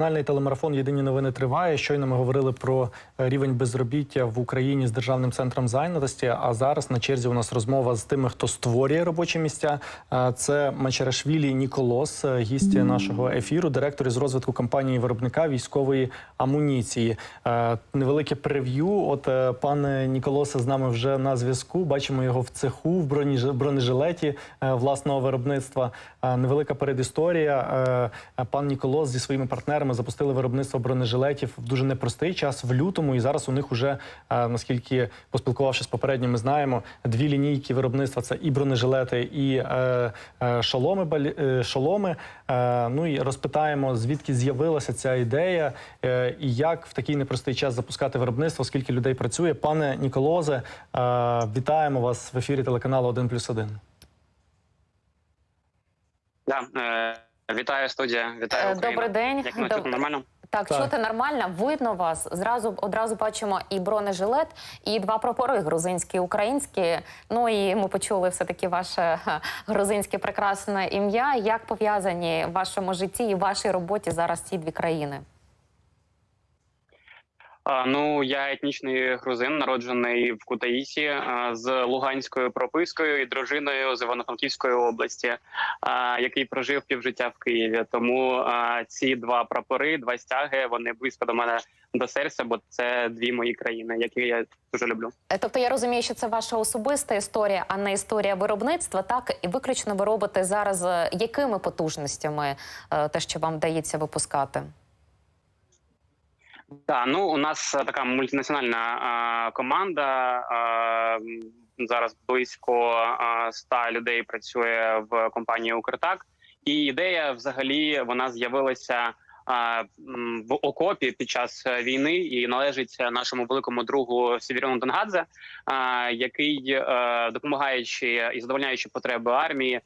Національний телемарафон Єдині новини триває. Щойно ми говорили про е, рівень безробіття в Україні з державним центром зайнятості. А зараз на черзі у нас розмова з тими, хто створює робочі місця. Е, Це Мачарашвілі Ніколос, е, гість нашого ефіру, директор із розвитку компанії виробника військової амуніції. Невелике прев'ю. От пан Ніколосе з нами вже на зв'язку. Бачимо його в цеху в бронежилеті власного виробництва. Невелика передісторія. Пан Ніколос зі своїми партнерами запустили виробництво бронежилетів в дуже непростий час в лютому. І зараз у них уже е, наскільки поспілкувавшись попередньо, ми знаємо дві лінійки виробництва: це і бронежилети, і е, е, шоломи. балі- шоломи. Ну і розпитаємо, звідки з'явилася ця ідея, і як в такий непростий час запускати виробництво, скільки людей працює. Пане Ніколозе, вітаємо вас в ефірі телеканалу 1+,1. Да, е, вітаю студія. Вітаю Е, Україна. Добрий день. Як Доб- нормально? Так, Так. чути нормально, видно вас. Зразу одразу бачимо і бронежилет, і два прапори грузинські, українські. Ну і ми почули все таки ваше грузинське прекрасне ім'я. Як пов'язані в вашому житті і вашій роботі зараз ці дві країни? Ну я етнічний грузин, народжений в Кутаїсі з луганською пропискою і дружиною з Івано-Франківської області, який прожив півжиття в Києві. Тому ці два прапори, два стяги, вони близько до мене до серця, бо це дві мої країни, які я дуже люблю. Е, Тобто я розумію, що це ваша особиста історія, а не історія виробництва. Так і виключно ви робите зараз е, якими потужностями е, те, що вам вдається випускати? Так, ну у нас е, така мультинаціональна а, команда. А, зараз близько а, 100 людей працює в компанії Укртак. І ідея взагалі вона з'явилася а, в окопі під час е, війни і належить нашому великому другу Сєвєрону Донгадзе, а, який, е, допомагаючи і задовольняючи потреби армії, а,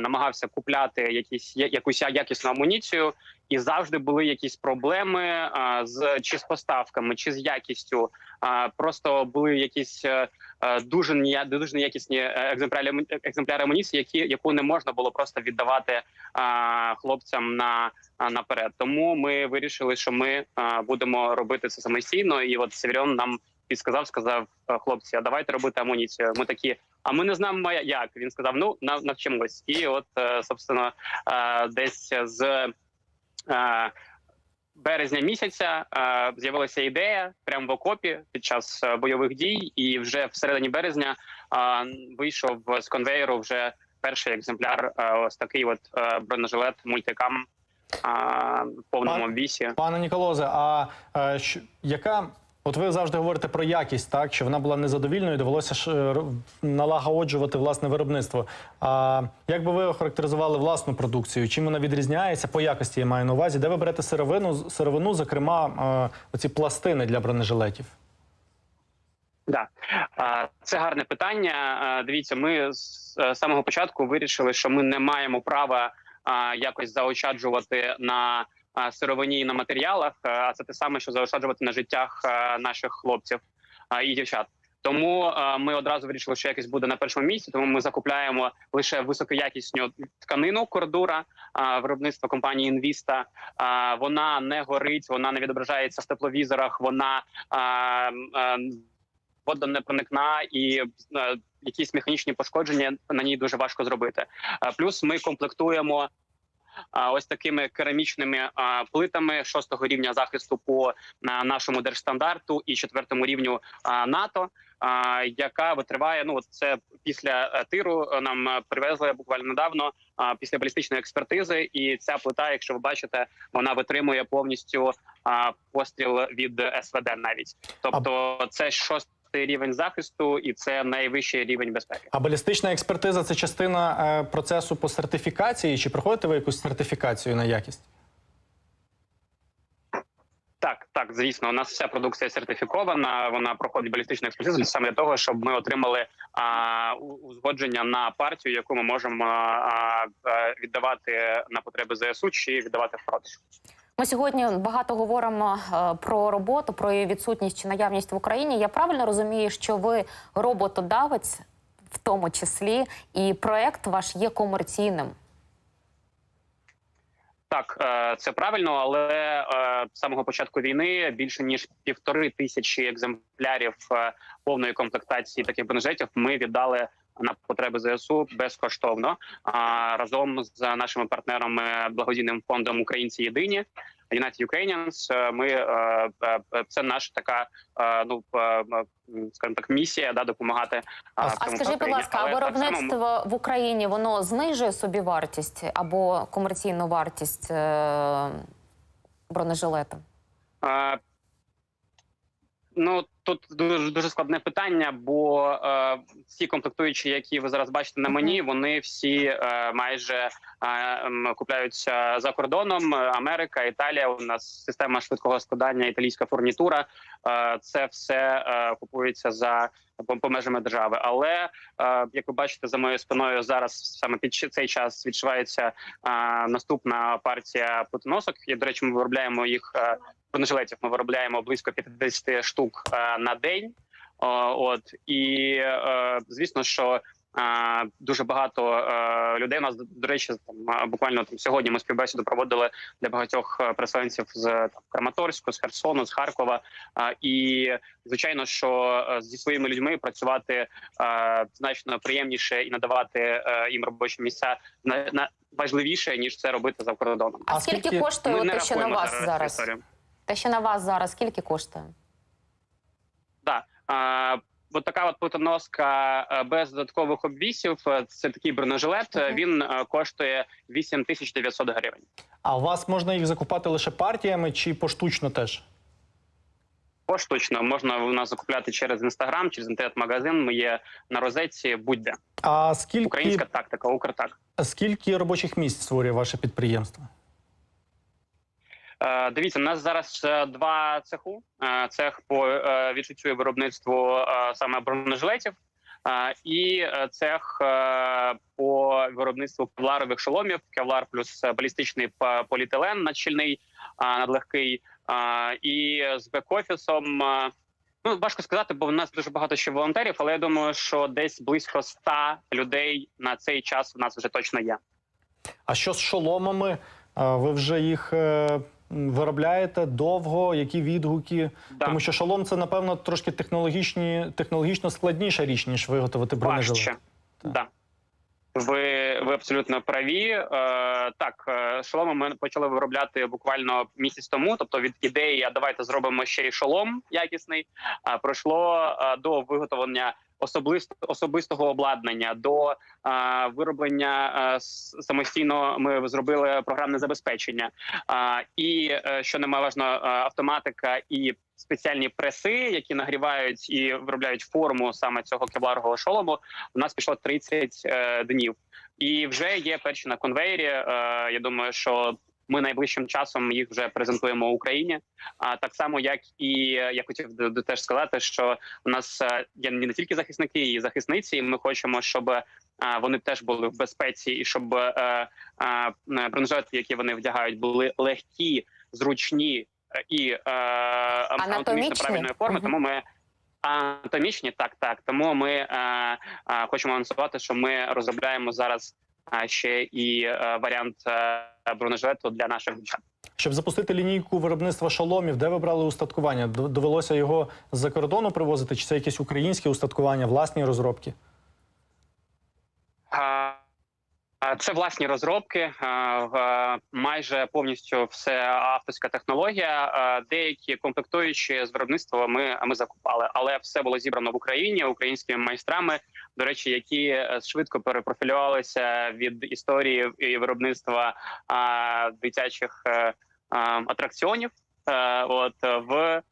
намагався купляти якісь якусь якісну амуніцію і завжди були якісь проблеми з чи з поставками, чи з якістю. Просто були якісь е, е, дуже дуже неякісні е, екземпляри екземпляри амуніції, які яку не можна було просто віддавати хлопцям на наперед. Тому ми вирішили, що ми будемо робити це самостійно. І от Северіон нам підсказав, сказав «Е, хлопці, а давайте робити амуніцію. Ми такі. А ми не знаємо як. Він сказав: ну навчимось. І от, е, собственно, е, десь з е, березня місяця з'явилася ідея прямо в окопі під час бойових дій, і вже всередині березня е, вийшов з конвейеру вже перший екземпляр. ось такий от бронежилет мультикам в повному Пан- обвісі. Пане Ніколозе, а що, яка. От ви завжди говорите про якість, так що вона була незадовільною, довелося ж е, налагоджувати власне виробництво. А як би ви охарактеризували власну продукцію? Чим вона відрізняється по якості? Я маю на увазі, де ви берете сировину, сировину, зокрема, е, оці пластини для бронежилетів? Да, це гарне питання. Дивіться, ми з е, самого початку вирішили, що ми не маємо права якось заощаджувати на сировині і на матеріалах. А це те саме, що заощаджувати на життях наших хлопців і дівчат. Тому ми одразу вирішили, що якість буде на першому місці. Тому ми закупляємо лише високоякісну тканину кордура виробництва компанії Інвіста. Вона не горить, вона не відображається в тепловізорах. Вона а, а, водонепроникна і якісь механічні пошкодження на ній дуже важко зробити. Плюс ми комплектуємо. Ось такими керамічними плитами шостого рівня захисту по нашому держстандарту і четвертому рівню НАТО, яка витриває. Ну це після е, тиру е, нам е, привезли буквально недавно після балістичної експертизи. І ця плита, якщо ви бачите, вона витримує повністю постріл від СВД навіть. Тобто, це шостий рівень захисту, і це найвищий рівень безпеки. А балістична експертиза це частина е, процесу по сертифікації? Чи проходите ви якусь сертифікацію на якість? Так, так, звісно, у нас вся продукція сертифікована. Вона проходить балістичну експертизу саме для того, щоб ми отримали а, узгодження на партію, яку ми можемо а, віддавати на потреби ЗСУ чи віддавати в продаж. Ми сьогодні багато говоримо е, про роботу, про її відсутність чи наявність в Україні. Я правильно розумію, що ви роботодавець, в тому числі, і проект ваш є комерційним. Так, е, це правильно, але е, з самого початку війни більше ніж півтори тисячі екземплярів повної комплектації таких бронежилетів ми віддали на потреби ЗСУ безкоштовно. А разом з нашими партнерами благодійним фондом Українці Єдині United Ukrainians, е, Ми е, е, це наша така ну скажімо так місія да допомагати. А скажіть, будь ласка, а так само виробництво в Україні воно знижує собі вартість або комерційну вартість бронежилета? Е, Ну тут дуже дуже складне питання, бо е, всі комплектуючі, які ви зараз бачите на мені, вони всі е, майже е, купляються за кордоном. Америка, Італія. У нас система швидкого складання, італійська фурнітура. Е, це все е, купується за по, по межами держави. Але е, як ви бачите, за моєю спиною зараз саме під цей час відчувається е, наступна партія плитоносок. І, до речі, ми виробляємо їх. Е, бронежилетів ми виробляємо близько 50 штук е, на день. О, от і е, звісно, що е, дуже багато е, людей. У нас до, речі, там е, буквально там сьогодні ми співбесіду проводили для багатьох е, переселенців з там, Краматорську, з Херсону, з Харкова. Е, і звичайно, що е, зі своїми людьми працювати е, значно приємніше і надавати е, їм робочі місця на, на важливіше ніж це робити за кордоном. А, скільки, скільки- коштує те, що на вас зараз зараз? історію. Те, що на вас зараз, скільки коштує? Да. А, от така от плитоноска е, без додаткових обвісів. е, Це такий бронежилет. е, Він коштує 8900 гривень. А у вас можна їх закупати лише партіями чи поштучно теж? Поштучно можна у нас закупляти через інстаграм, через інтернет-магазин. Ми є на розетці. Будь-де А скільки, українська тактика, Укртак. скільки робочих місць створює ваше підприємство? Е, Дивіться, у нас зараз два цеху. Е, Цех по е, виробництву е, саме бронежилетів. І цех по виробництву кевларових шоломів, кевлар плюс балістичний поліетилен надщільний, надлегкий. І з бек-офісом. Ну, важко сказати, бо в нас дуже багато ще волонтерів, але я думаю, що десь близько 100 людей на цей час у нас вже точно є. А що з шоломами? Ви вже їх виробляєте довго? Які відгуки? Да. Тому що шолом це, напевно, трошки технологічні, технологічно складніша річ, ніж виготовити бронежилет. Важче. Так. Да. Ви, ви абсолютно праві. Е, так, е, шоломи ми почали виробляти буквально місяць тому. Тобто від ідеї, а давайте зробимо ще й шолом якісний. А пройшло е, до виготовлення особистого обладнання, до е, вироблення е, самостійно. Ми зробили програмне забезпечення. А, і е, що немаловажно, е, автоматика і спеціальні преси, які нагрівають і виробляють форму саме цього кевларового шолому. У нас пішло 30 е, днів, і вже є перші на конвейері. Е, я думаю, що ми найближчим часом їх вже презентуємо Україні. А так само, як і е, я хотів теж сказати, що у нас е, є не тільки захисники і захисниці. і Ми хочемо, щоб е, вони теж були в безпеці, і щоб бронежилети, які вони вдягають, були легкі, зручні і анатомічно правильної форми. Тому ми анатомічні, так так. Тому ми е, е, хочемо анонсувати, що ми розробляємо зараз ще і е, варіант е, бронежилету для наших дівчат. Щоб запустити лінійку виробництва шоломів, де ви брали устаткування? Довелося його з-за кордону привозити, чи це якесь українське устаткування, власні розробки? А, Це власні розробки, майже повністю все авторська технологія. Деякі комплектуючі з виробництва ми, ми закупали, але все було зібрано в Україні українськими майстрами. До речі, які е, швидко перепрофілювалися від історії і виробництва дитячих е, атракціонів. е, От в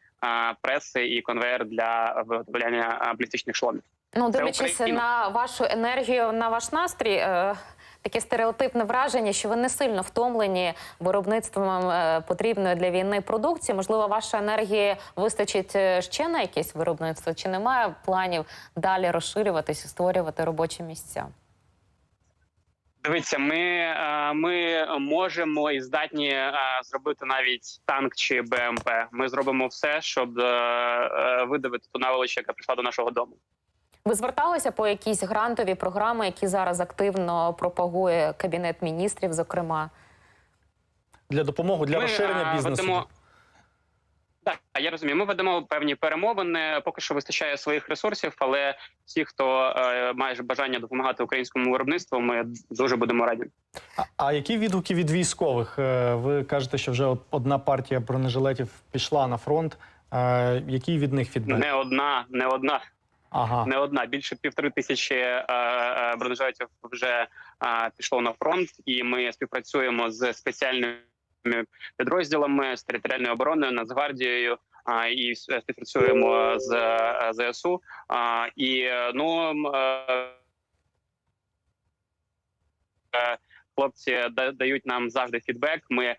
преси і конвейер для виготовляння а, балістичних шломів. Ну, дивлячись на вашу енергію, на ваш настрій, е, таке стереотипне враження, що ви не сильно втомлені виробництвом е, потрібної для війни продукції. Можливо, ваша енергії вистачить е, ще на якесь виробництво? Чи немає планів далі розширюватись створювати робочі місця? Дивіться, ми, е, ми можемо і здатні зробити навіть танк чи БМП. Ми зробимо все, щоб видавити ту наволоч, яка прийшла до нашого дому. Ви зверталися по якісь грантові програми, які зараз активно пропагує кабінет міністрів, зокрема? для допомоги для Ми, розширення а, бізнесу. ведемо- Так, я розумію. Ми ведемо певні перемовини. Поки що вистачає своїх ресурсів, але всі, хто е, має бажання допомагати українському виробництву, ми дуже будемо раді. А, а які відгуки від військових? Е, Ви кажете, що вже одна партія бронежилетів пішла на фронт. Е, Який від них фідбек? Не одна, не одна, Ага. не одна. Більше півтори тисячі е, е, бронежилетів вже е, пішло на фронт, і ми співпрацюємо з спеціальними підрозділами з територіальною обороною, Нацгвардією. А і співпрацюємо з е, ЗСУ. А, і ну е, хлопці дають нам завжди фідбек. Ми е,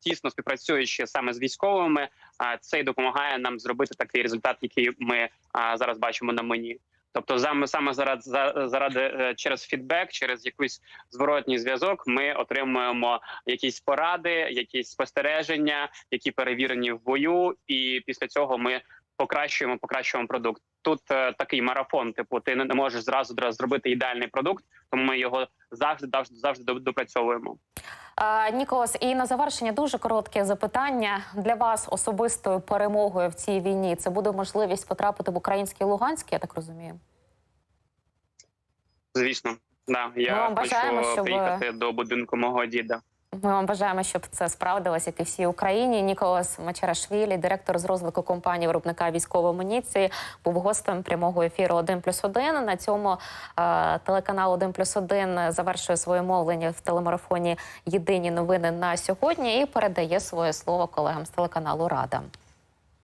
тісно співпрацюючи саме з військовими, е, це й допомагає нам зробити такий результат, який ми е, зараз бачимо на мені. Тобто, саме саме заради заради е, через фідбек, через якийсь зворотній зв'язок, ми отримуємо якісь поради, якісь спостереження, які перевірені в бою, і після цього ми покращуємо, покращуємо продукт. Тут е, такий марафон. Типу, ти не можеш зразу зробити ідеальний продукт, тому ми його завжди завжди завжди допрацьовуємо. Ніколас, і на завершення дуже коротке запитання для вас особистою перемогою в цій війні. Це буде можливість потрапити в український Луганський, я так розумію. Звісно, да я вам бажаємо, хочу щоб- приїхати до будинку мого діда. Ми вам бажаємо, щоб це справдилось, як і всій Україні. Ніколас Мачарашвілі, директор з розвитку компанії виробника військової амуніції, був гостем прямого ефіру 1 плюс 1. На цьому е, телеканал 1 плюс 1 завершує своє мовлення в телемарафоні Єдині новини на сьогодні і передає своє слово колегам з телеканалу Рада.